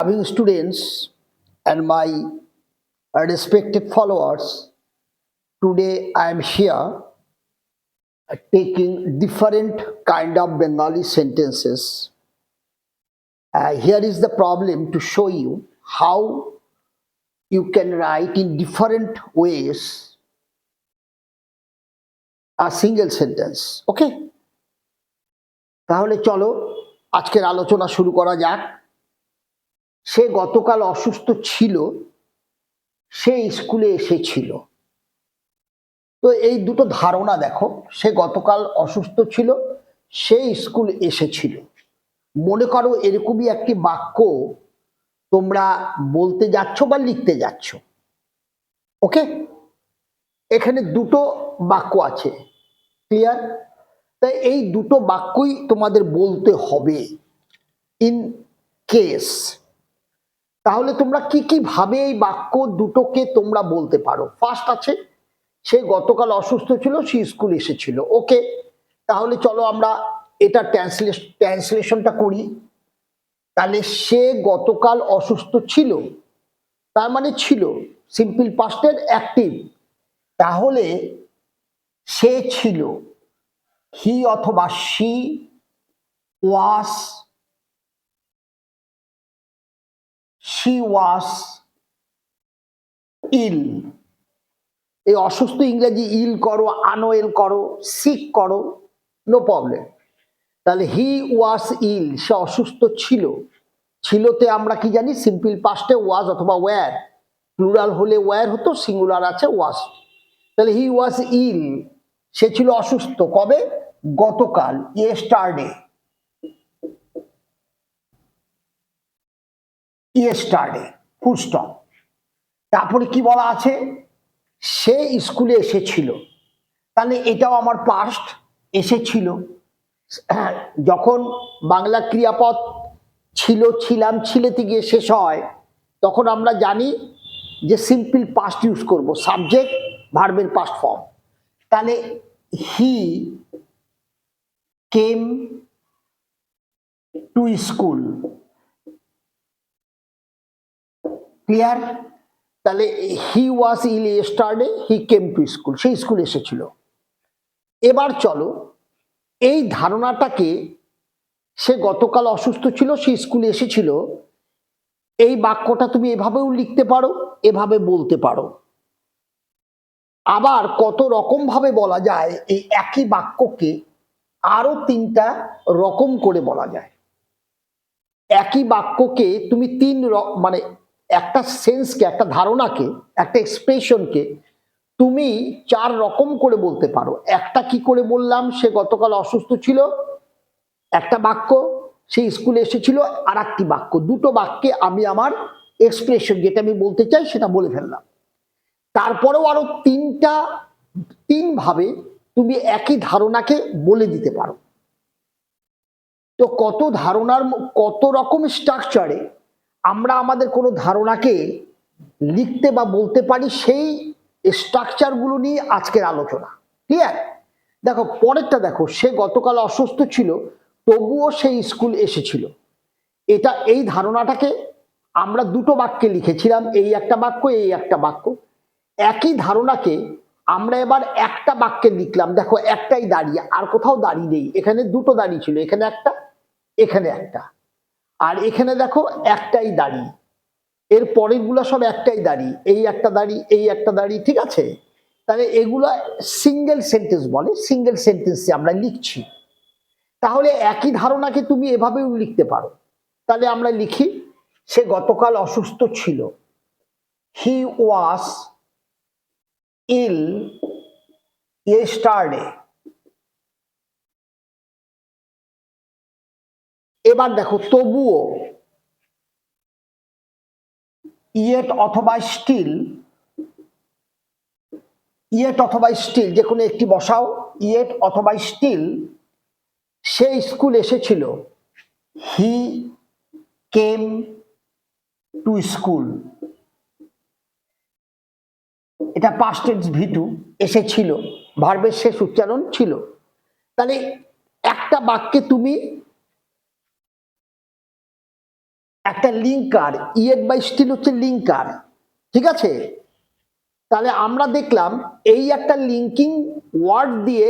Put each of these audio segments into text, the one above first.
Loving students and my respected followers, today I am here uh, taking different kind of Bengali sentences. Uh, here is the problem to show you how you can write in different ways a single sentence. Okay? তাহলে চলো আজকের আলোচনা শুরু করা যাক সে গতকাল অসুস্থ ছিল, সে স্কুলে এসেছিল। তো এই দুটো ধারণা দেখো, সে গতকাল অসুস্থ ছিল, সে স্কুল এসেছিল। মনে করো এরকমই একটি বাক্য তোমরা বলতে যাচ্ছ বা লিখতে যাচ্ছ। ওকে? এখানে দুটো বাক্য আছে, ক্লিয়ার? তাই এই দুটো বাক্যই তোমাদের বলতে হবে। ইন কেস তাহলে তোমরা কি কি ভাবে এই বাক্য দুটোকে তোমরা বলতে পারো? ফার্স্ট আছে, সে গতকাল অসুস্থ ছিল, সে স্কুল এসেছিল। ওকে তাহলে চলো আমরা এটা ট্রান্সলেশ ট্রান্সলেশনটা করি। তাহলে সে গতকাল অসুস্থ ছিল, তার মানে ছিল সিম্পল পাস্টের অ্যাক্টিভ তাহলে সে ছিল হি অথবা সি ওয়াস ওয়াস ইল এই অসুস্থ ইংরেজি ইল করো আনোয়েল করো সিক করো নো প্রবলেম তাহলে হি ওয়াস ইল সে অসুস্থ ছিল। ছিলতে আমরা কি জানি? সিম্পল পাস্টে ওয়াজ অথবা ওয়্যার প্লুরাল হলে ওয়্যার হতো সিঙ্গুলার আছে ওয়াস তাহলে হি ওয়াজ ইল সে ছিল অসুস্থ। কবে? গতকাল ইয়েস্টারডে ইয়েস্টারডে ফুল স্টপ। তারপরে কি বলা আছে? সে স্কুলে এসেছিল। তাহলে এটাও আমার পাস্ট এসেছিল। যখন বাংলা ক্রিয়াপদ ছিল, ছিলাম, ছিলেতে গিয়ে শেষ হয়, তখন আমরা জানি যে সিম্পল পাস্ট ইউজ করব সাবজেক্ট ভার্বের পাস্ট ফর্ম তাহলে he came to school clear তাহলে he was ill yesterday he came to school সেই স্কুল এসেছিল। এবার চলো, এই ধারণাটাকে সে গতকাল অসুস্থ ছিল সে স্কুলে এসেছিল, এই বাক্যটা তুমি এভাবেও লিখতে পারো, এভাবে বলতে পারো। আবার কত রকম ভাবে বলা যায়, এই একই বাক্যকে আরও তিনটা রকম করে বলা যায়। একই বাক্যকে তুমি তিন মানে একটা সেন্সকে, একটা ধারণাকে, একটা এক্সপ্রেশনকে তুমি চার রকম করে বলতে পারো। একটা কি করে বললাম, সে গতকাল অসুস্থ ছিল, একটা বাক্য, সে স্কুলে এসেছিল আর একটি বাক্য। দুটো বাক্যে আমি আমার এক্সপ্রেশন, যেটা আমি বলতে চাই, সেটা বলে ফেললাম। তারপরেও আরও তিনটা, তিন ভাবে তুমি একই ধারণাকে বলে দিতে পারো। তো কত ধারণার, কত রকম স্ট্রাকচারে আমরা আমাদের কোনো ধারণাকে লিখতে বা বলতে পারি সেই স্ট্রাকচারগুলো নিয়ে আজকের আলোচনা। ক্লিয়ার দেখো, পরেরটা দেখো, সে গতকাল অসুস্থ ছিল, তবুও সেই স্কুল এসেছিল। এটা এই ধারণাটাকে আমরা দুটো বাক্যে লিখেছিলাম, এই একটা বাক্য, এই একটা বাক্য। একই ধারণাকে আমরা এবার একটা বাক্যে লিখলাম। দেখো, একটাই দাঁড়িয়ে, আর কোথাও দাঁড়িয়ে নেই। এখানে দুটো দাঁড়িয়ে ছিল, এখানে একটা এখানে একটা। আর এখানে দেখো একটাই দাড়ি। এর পরেরগুলো সব একটাই দাড়ি। এই একটা দাড়ি, এই একটা দাড়ি, ঠিক আছে? তাহলে এগুলো সিঙ্গেল সেন্টেন্স বলে সিঙ্গেল সেন্টেন্সে আমরা লিখছি। তাহলে একই ধারণাকে তুমি এভাবেও লিখতে পারো। তাহলে আমরা লিখি, সে গতকাল অসুস্থ ছিল। হি ওয়াস ইল ইয়েস্টারডে এবার দেখো, তবুও ইয়েট অথবা স্টিল, ইয়েট অথবা স্টিল, যে কোনো একটি বসাও, ইয়েট অথবা স্টিল, সে স্কুল এসেছিল। He came to school. এটা পাস্ট টেন্স ভি টু এসেছিল ভার্বের শেষ উচ্চারণ ছিল। তাহলে একটা বাক্যে তুমি একটা লিঙ্কার ইয়েট বাই স্টিল হচ্ছে লিঙ্কার ঠিক আছে? তাহলে আমরা দেখলাম এই একটা লিঙ্কিং ওয়ার্ড দিয়ে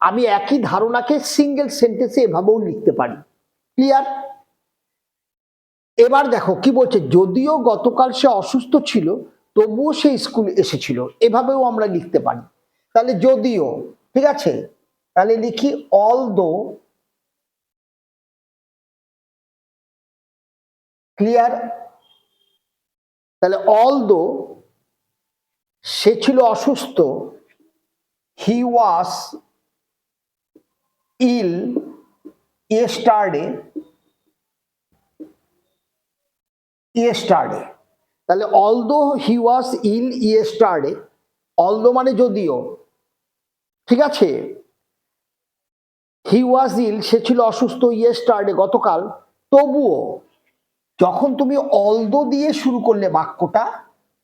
আমি একই ধারণাকে সিঙ্গেল সেন্টেন্সে এভাবেও লিখতে পারি। ক্লিয়ার এবার দেখো কি বলছে, যদিও গতকাল সে অসুস্থ ছিল, তবুও সে স্কুল এসেছিল, এভাবেও আমরা লিখতে পারি। তাহলে যদিও, ঠিক আছে? তাহলে লিখি অল দো ক্লিয়ার তাহলে অল দো সে ছিল অসুস্থ he was ill yesterday yesterday তাহলে although he was ill yesterday although মানে যদিও, ঠিক আছে? হি ওয়াজ ইল সে ছিল অসুস্থ ইয়েস্টারডে গতকাল, তবুও যখন তুমি অলদো দিয়ে শুরু করলে বাক্যটা,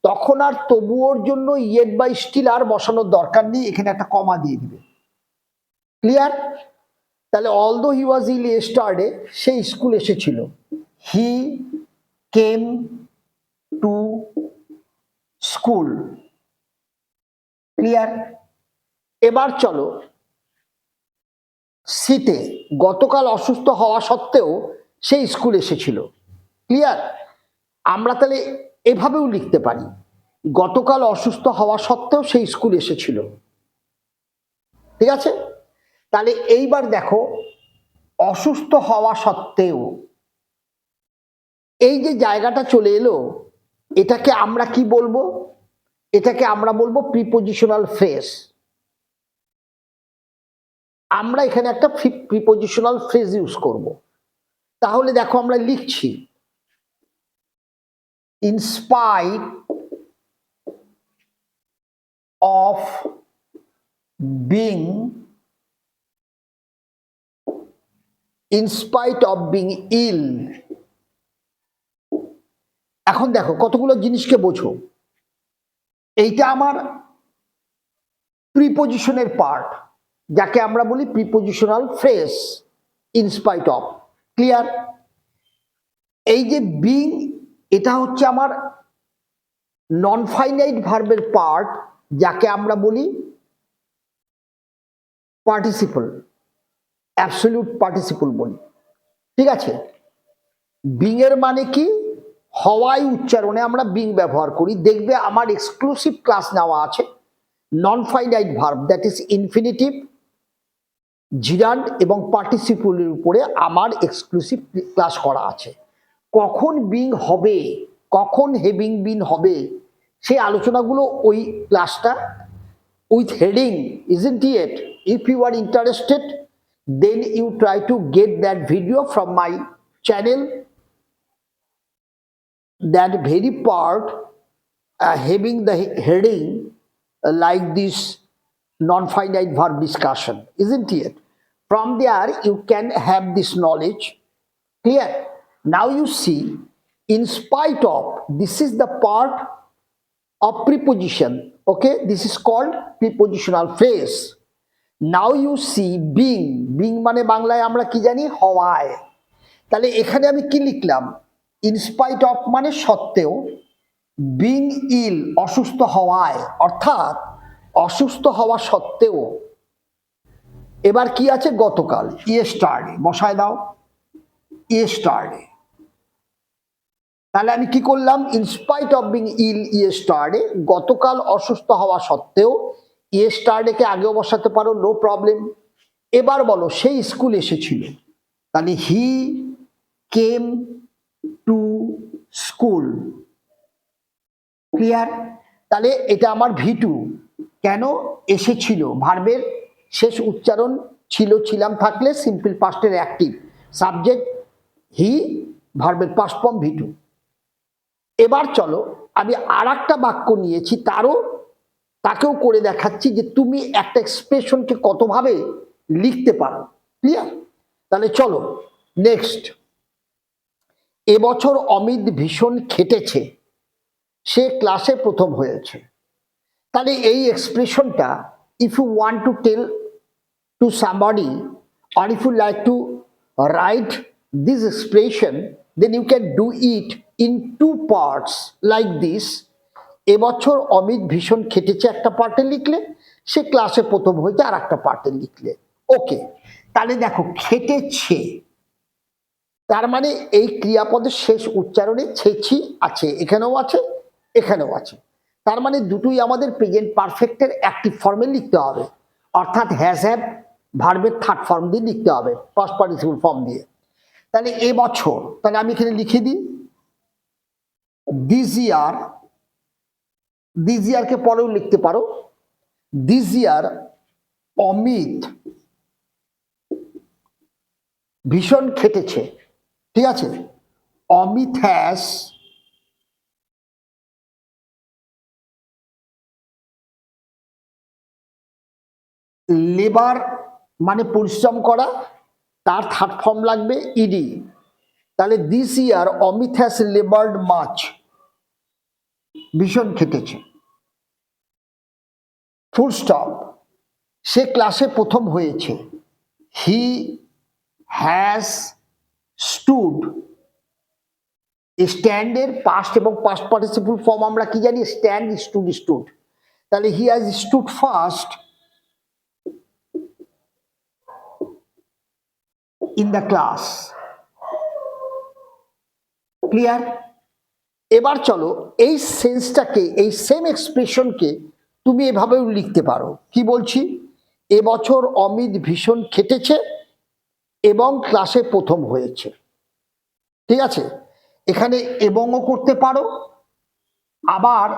তখন আর তবুওর জন্য ইয়েট বা স্টিল আর বসানোর দরকার নেই, এখানে একটা কমা দিয়ে দিবে। ক্লিয়ার? তাহলে although he was ill yesterday say school এসেছিল। He came to school. Clear? এবার চলো শীতে গতকাল অসুস্থ হওয়া সত্ত্বেও সে স্কুল এসেছিল। ক্লিয়ার আমরা তাহলে এভাবেও লিখতে পারি। গতকাল অসুস্থ হওয়া সত্ত্বেও সেই স্কুল এসেছিল। ঠিক আছে? তাহলে এইবার দেখো, অসুস্থ হওয়া সত্ত্বেও এই যে জায়গাটা চলে এলো, এটাকে আমরা কি বলব? এটাকে আমরা বলব প্রিপোজিশনাল ফ্রেজ আমরা এখানে একটা প্রিপোজিশনাল ফ্রেজ ইউজ করব। তাহলে দেখো আমরা লিখছি। In spite of being, in spite of being ill. এখন দেখো, কতগুলো জিনিসকে বোঝো। এইটা আমার প্রিপোজিশনের পার্ট যাকে আমরা বলি prepositional phrase in spite of clear এই যে বিং এটা হচ্ছে আমার নন ফাইনাইট ভার্বের পার্ট যাকে আমরা বলি পার্টিসিপল অ্যাবসলিউট পার্টিসিপল বলি। ঠিক আছে? বিং এর মানে কি? হওয়াই উচ্চারণে আমরা বিং ব্যবহার করি। দেখবে আমার এক্সক্লুসিভ ক্লাস নেওয়া আছে। Non finite verb that is infinitive gerund এবং পার্টিসিপলের উপরে আমার এক্সক্লুসিভ ক্লাস করা আছে। কখন বিং হবে কখন হেভিং বিন হবে সেই আলোচনাগুলো ওই ক্লাসটা with heading isn't it if you are interested then you try to get that video from my channel that very part having the heading like this non-finite verb discussion, isn't it? From there, you can have this knowledge. Clear? Now you see, in spite of, this is the part of preposition. Okay, this is called prepositional phrase. Now you see being, being মানে বাংলায় আমরা কি জানি হওয়ায় তাহলে এখানে আমি কি লিখলাম ইনস্পাইট অফ মানে সত্ত্বেও বিং ইল অসুস্থ হওয়ায় অর্থাৎ অসুস্থ হওয়া সত্ত্বেও এবার কি আছে গতকাল ইয়েস্টারডে বসায় দাও ইয়েস্টারডে তাহলে আমি কি করলাম? In spite of being ill yesterday গতকাল অসুস্থ হওয়া সত্ত্বেও ইয়েস্টারডেকে আগেও বসাতে পারো নো প্রবলেম এবার বলো, সেই স্কুল এসেছিল। তাহলে he came to school clear তাহলে এটা আমার ভিটু কেন এসেছিল? ভার্বের শেষ উচ্চারণ ছিল, ছিলাম থাকলে সিম্পল পাস্টের অ্যাক্টিভ সাবজেক্ট হি ভার্বের পাস্ট ফর্ম ভিটু এবার চলো, আমি আর একটা বাক্য নিয়েছি, তারও, তাকেও করে দেখাচ্ছি যে তুমি একটা এক্সপ্রেশনকে কতভাবে লিখতে পারো ক্লিয়ার তাহলে চলো নেক্সট এবছর অমিত ভীষণ খেটেছে, সে ক্লাসে প্রথম হয়েছে। তাহলে এই এক্সপ্রেশনটা if you want to tell to somebody or if you like to write this expression then you can do it in two parts like this এবছর অমিত ভীষণ খেটেছে একটা পার্টে লিখলে, সে ক্লাসে প্রথম হয়েছে আর একটা পার্টে লিখলে। ওকে তাহলে দেখো, খেটেছে। তার মানে এই ক্রিয়াপদের শেষ উচ্চারণে ছেছি আছে, এখানেও আছে এখানেও আছে। তার মানে দুটোই আমাদের প্রেজেন্ট পারফেক্টের অ্যাক্টিভ ফর্মে লিখতে হবে। অর্থাৎ হ্যাজ হ্যাভ ভার্বের থার্ড ফর্ম দিয়ে লিখতে হবে পার্টিসিপল ফর্ম দিয়ে। তাহলে এবছর, তাহলে আমি এখানে লিখে দিই দিস ইয়ারকে পরেও লিখতে পারো। দিস ইয়ার অমিত, ভীষণ খেটেছে, ঠিক আছে? অমিত হ্যাস, লেবার মানে পরিশ্রম করা, তার থার্ড ফর্ম লাগবে ইডি তাহলে this year Amit has laboured much ভীষণ খেটেছে। ফুল স্টপ সে ক্লাসে প্রথম হয়েছে। হি হ্যাজ স্টুড স্ট্যান্ডের পাস্ট এবং পাস্ট পার্টিসিপল ফর্ম আমরা কি জানি? স্ট্যান্ড স্টুড স্টুড তাহলে he has stood first in the class clear এবার চলো এই সেন্সটাকে এই সেম এক্সপ্রেশনকে তুমি এভাবেও লিখতে পারো। কি বলছি? এবছর অমিত ভীষণ খেটেছে এবং ক্লাসে প্রথম হয়েছে। ঠিক আছে? এখানে এবংও করতে পারো, আবার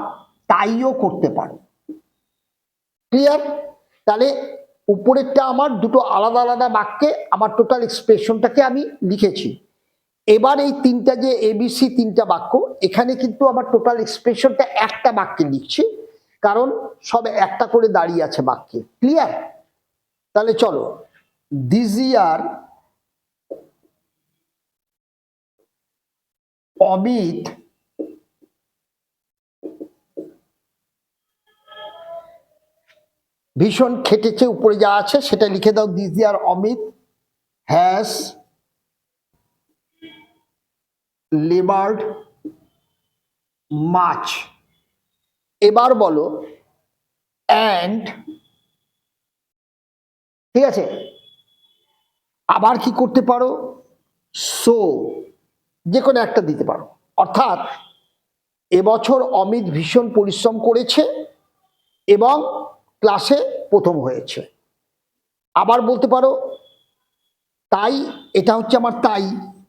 তাইও করতে পারো। ক্লিয়ার তাহলে উপরেরটা আমার দুটো আলাদা আলাদা বাক্যে, আমার টোটাল এক্সপ্রেশনটাকে আমি লিখেছি। এবার এই তিনটা যে এবিসি তিনটা বাক্য, এখানে কিন্তু আমার টোটাল এক্সপ্রেশনটা একটা বাক্যে লিখছি, কারণ সব একটা করে দাঁড়িয়ে আছে বাক্যে। ক্লিয়ার তাহলে চলো। দিস ইয়ার অমিত ভীষণ খেটেছে, উপরে যা আছে সেটা লিখে দাও। This year Amit has laboured much. এবার বলো অ্যান্ড ঠিক আছে? আবার কি করতে পারো? সো যে কোনো একটা দিতে পারো। অর্থাৎ, এবছর অমিত ভীষণ পরিশ্রম করেছে এবং ক্লাসে প্রথম হয়েছে। আবার বলতে পারো, তাই, এটা হচ্ছে আমার তাই,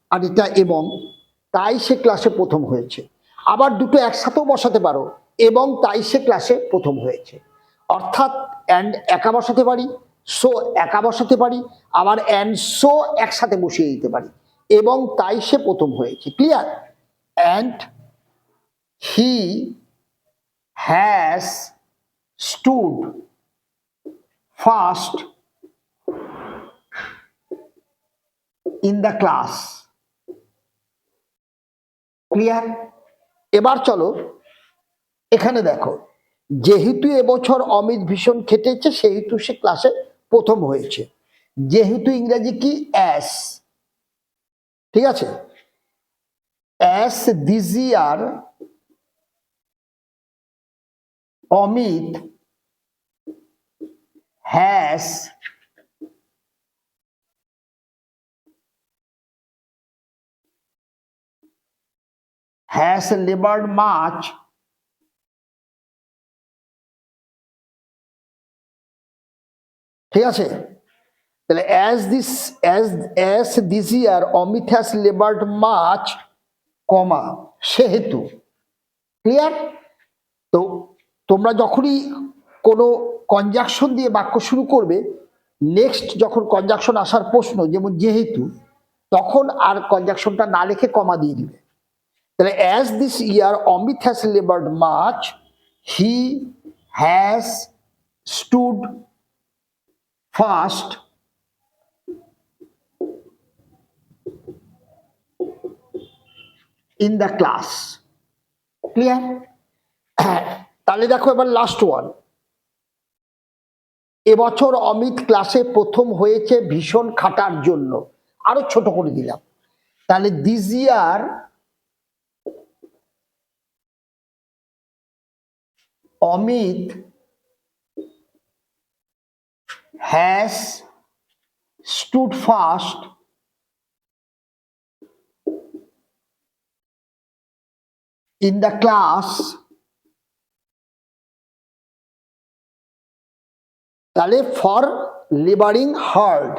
আর এটা এবং। তাই সে ক্লাসে প্রথম হয়েছে। আবার দুটো একসাথেও বসাতে পারো, এবং তাই সে ক্লাসে প্রথম হয়েছে। অর্থাৎ অ্যান্ড একা বসাতে পারি সো একা বসাতে পারি, আবার অ্যান্ড সো একসাথে বসিয়ে দিতে পারি, এবং তাই সে প্রথম হয়েছে। Clear and he has stood first in the class clear? এবার চলো, এখানে দেখো, যেহেতু এবছর অমিত ভীষণ খেটেছে, সেহেতু সে ক্লাসে প্রথম হয়েছে। যেহেতু ইংরেজি কি? অ্যাস ঠিক আছে? As this year Amit has has labored much. ঠিক আছে? তাহলে as this as as this year Amit has laboured much comma সেহেতু। ক্লিয়ার তো তোমরা যখনই কোনো কনজাকশন দিয়ে বাক্য শুরু করবে নেক্সট যখন কনজাকশন আসার প্রশ্ন, যেমন যেহেতু, তখন আর কনজাকশনটা না লিখে কমা দিয়ে দিবে। তাহলে as this year Amit has laboured much he has stood first in the class clear তাহলে দেখো এবার লাস্ট ওয়ান এবছর অমিত ক্লাসে প্রথম হয়েছে ভীষণ খাটার জন্য। আরও ছোট করে দিলাম। তাহলে this year Amit has stood fast in the class তাহলে for labouring hard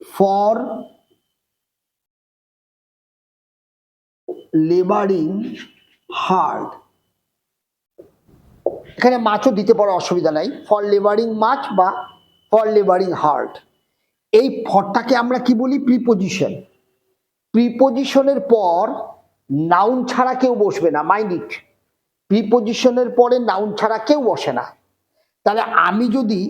for labouring hard এখানে মাছও দিতে পারো অসুবিধা নাই। ফর লেবারিং মাছ বা ফর লেবারিং হার্ড এই ফরটাকে আমরা কি বলি? প্রিপোজিশন প্রিপোজিশনের পর নাউন ছাড়া কেউ বসবে না মাইন্ড ইট প্রিপোজিশনের পরে নাউন ছাড়া কেউ বসে না। তাহলে আমি যদি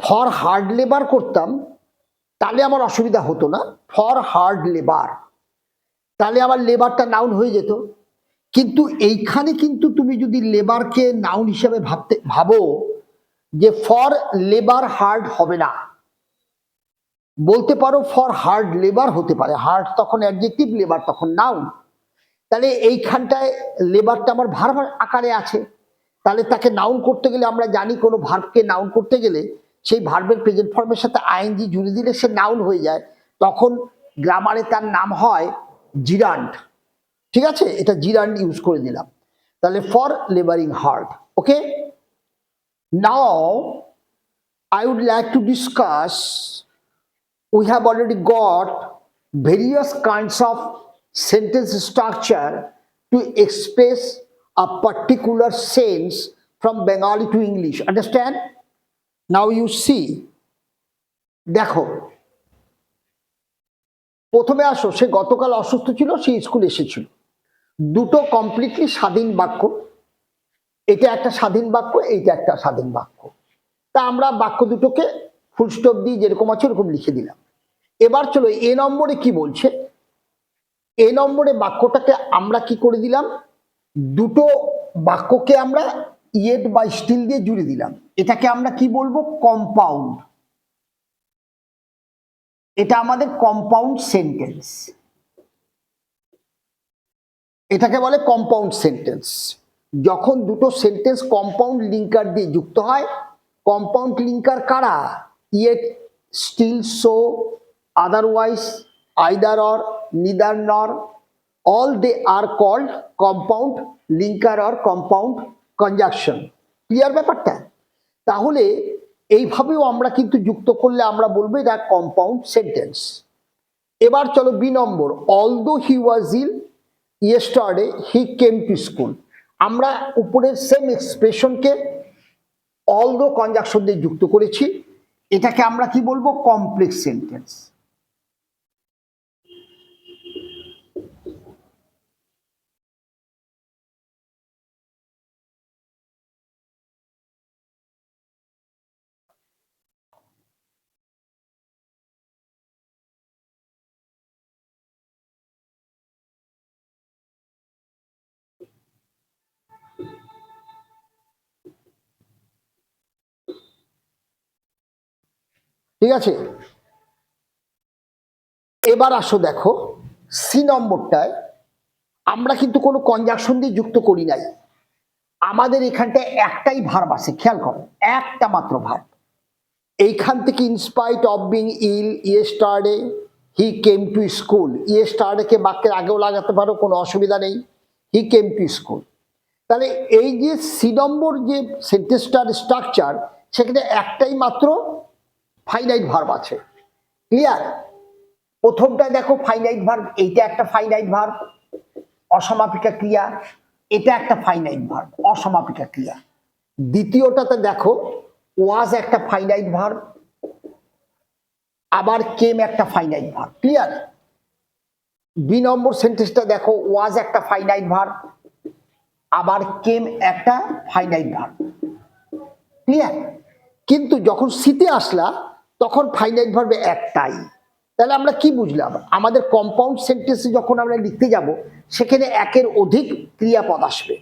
ফর হার্ড লেবার করতাম, তাহলে আমার অসুবিধা হতো না। ফর হার্ড লেবার তাহলে আমার লেবারটা নাউন হয়ে যেত। কিন্তু এইখানে কিন্তু তুমি যদি লেবারকে নাউন হিসাবে ভাবতে, ভাবো যে ফর লেবার হার্ড হবে না। বলতে পারো ফর হার্ড লেবার হতে পারে। হার্ড তখন অ্যাডজেক্টিভ লেবার তখন নাউন তাহলে এইখানটায় লেবারটা আমার ভার্ব আকারে আছে। তাহলে তাকে নাউন করতে গেলে আমরা জানি কোনো ভার্বকে নাউন করতে গেলে সেই ভার্বের প্রেজেন্ট ফর্মের সাথে আইএনজি জুড়ে দিলে সে নাউন হয়ে যায়। তখন গ্রামারে তার নাম হয় জিরান্ড ঠিক আছে? এটা জিরান ইউজ করে দিলাম। তাহলে for labouring hard okay now I would like to discuss we have already got various kinds of sentence structure to express a particular sense from Bengali to English understand now you see দেখো, প্রথমে আসো, সে গতকাল অসুস্থ ছিল, সে স্কুলে এসেছিল। দুটো completely স্বাধীন বাক্য। এটা একটা স্বাধীন বাক্য, এইটা একটা স্বাধীন বাক্য। তা আমরা বাক্য দুটোকে ফুল স্টপ দিয়ে যেরকম আছে ওরকম লিখে দিলাম। এবার চলো এ নম্বরে কি বলছে? এ নম্বরে বাক্যটাকে আমরা কি করে দিলাম? দুটো বাক্যকে আমরা ইয়েট বা স্টিল দিয়ে জুড়ে দিলাম। এটাকে আমরা কি বলব? কম্পাউন্ড এটা আমাদের কম্পাউন্ড সেন্টেন্স এটাকে বলে কম্পাউন্ড সেন্টেন্স যখন দুটো সেন্টেন্স কম্পাউন্ড লিঙ্কার দিয়ে যুক্ত হয় কম্পাউন্ড লিঙ্কার কারা? Yet still so otherwise either or neither nor all they are called compound linker or compound conjunction clear ব্যাপারটা? তাহলে এইভাবেও আমরা কিন্তু যুক্ত করলে আমরা বলব এটা কম্পাউন্ড সেন্টেন্স এবার চলো B number. Although he was ill yesterday he came to school আমরা উপরের সেম এক্সপ্রেশনকে অল দো কনজাকশন দিয়ে যুক্ত করেছি। এটাকে আমরা কি বলব? কমপ্লেক্স সেন্টেন্স ঠিক আছে? এবার আসো দেখো সি নম্বরটায় আমরা কিন্তু কোনো কনজাকশন দিয়ে যুক্ত করি নাই। আমাদের এখানটায় একটাই ভার্ব আছে, খেয়াল করো, একটা মাত্র ভার্ব এইখান থেকে in spite of being ill yesterday he came to school ইয়েস্টারডেকে বাক্যের আগেও লাগাতে পারো, কোনো অসুবিধা নেই। হি কেম টু স্কুল তাহলে এই যে সি নম্বর যে সেন্টেন্সটার স্ট্রাকচার সেখানে একটাই মাত্র ফাইনাইট ভার্ব আছে। ক্লিয়ার প্রথমটা দেখো ফাইনাইট ভার্ব এইটা একটা ফাইনাইট ভার্ব অসমাপিকা ক্রিয়া, এটা একটা ফাইনাইট ভার্ব অসমাপিকা ক্রিয়া। দ্বিতীয়টাতে দেখো ওয়াজ একটা ফাইনাইট ভার্ব আবার কেম একটা finite verb clear B number সেন্টেন্সটা দেখো ওয়াজ একটা ফাইনাইট ভার্ব আবার কেম একটা ফাইনাইট ভার্ব ক্লিয়ার কিন্তু যখন শীতে আসলা তখন ফাইনাইট ভার্বে একটাই। তাহলে আমরা কি বুঝলাম? আমাদের কম্পাউন্ড সেন্টেন্সে যখন আমরা লিখতে যাব, সেখানে একের অধিক ক্রিয়াপদ আসবে।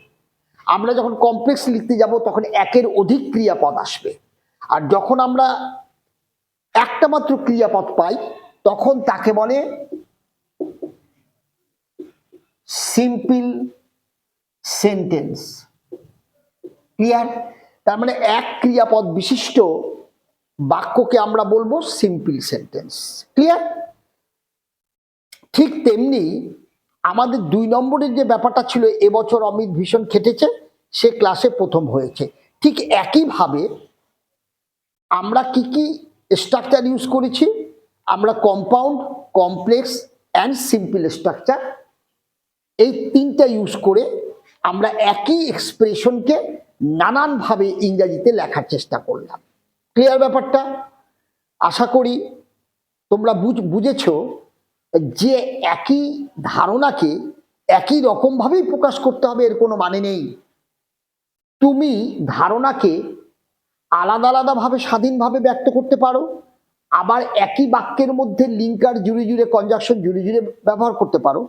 আমরা যখন কমপ্লেক্স লিখতে যাব, তখন একের অধিক ক্রিয়াপদ আসবে। আর যখন আমরা একটা মাত্র ক্রিয়াপদ পাই, তখন তাকে বলে সিম্পল সেন্টেন্স ক্লিয়ার তার মানে এক ক্রিয়াপদ বিশিষ্ট বাক্যকে আমরা বলব সিম্পল সেন্টেন্স ক্লিয়ার ঠিক তেমনি আমাদের দুই নম্বরের যে ব্যাপারটা ছিল, এবছর অমিত ভীষণ খেটেছে, সে ক্লাসে প্রথম হয়েছে। ঠিক একইভাবে আমরা কি কি স্ট্রাকচার ইউজ করেছি? আমরা compound complex and simple structure এই তিনটা ইউজ করে আমরা একই এক্সপ্রেশনকে নানানভাবে ইংরাজিতে লেখার চেষ্টা করলাম। ক্লিয়ার ব্যাপারটা। আশা করি তোমরা বুঝ বুঝেছ যে একই ধারণাকে একই রকমভাবেই প্রকাশ করতে হবে, এর কোনো মানে নেই। তুমি ধারণাকে আলাদা আলাদাভাবে, স্বাধীনভাবে ব্যক্ত করতে পারো, আবার একই বাক্যের মধ্যে লিঙ্কার জুড়ে জুড়ে কনজাকশন জুড়ে জুড়ে ব্যবহার করতে পারো।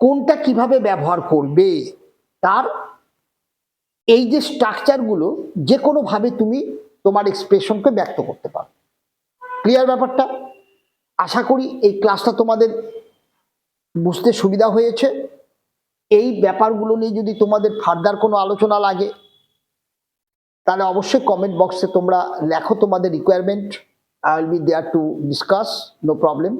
কোনটা কীভাবে ব্যবহার করবে, তার এই যে স্ট্রাকচারগুলো যে কোনোভাবে তুমি তোমার এক্সপ্রেশনকে ব্যক্ত করতে পারো। ক্লিয়ার ব্যাপারটা, আশা করি এই ক্লাসটা তোমাদের বুঝতে সুবিধা হয়েছে। এই ব্যাপারগুলো নিয়ে যদি তোমাদের ফার্দার কোনো আলোচনা লাগে, তাহলে অবশ্যই কমেন্ট বক্সে তোমরা লেখো তোমাদের requirement I will be there to discuss no problem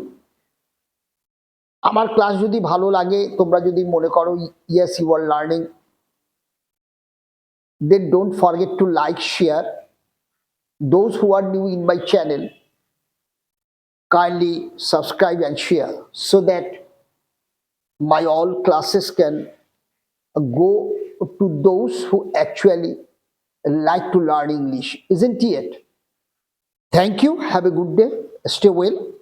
আমার ক্লাস যদি ভালো লাগে, তোমরা যদি মনে করো yes you are learning then don't forget to like share those who are new in my channel kindly subscribe and share so that my all classes can go to those who actually like to learn english isn't it? Thank you. Have a good day. Stay well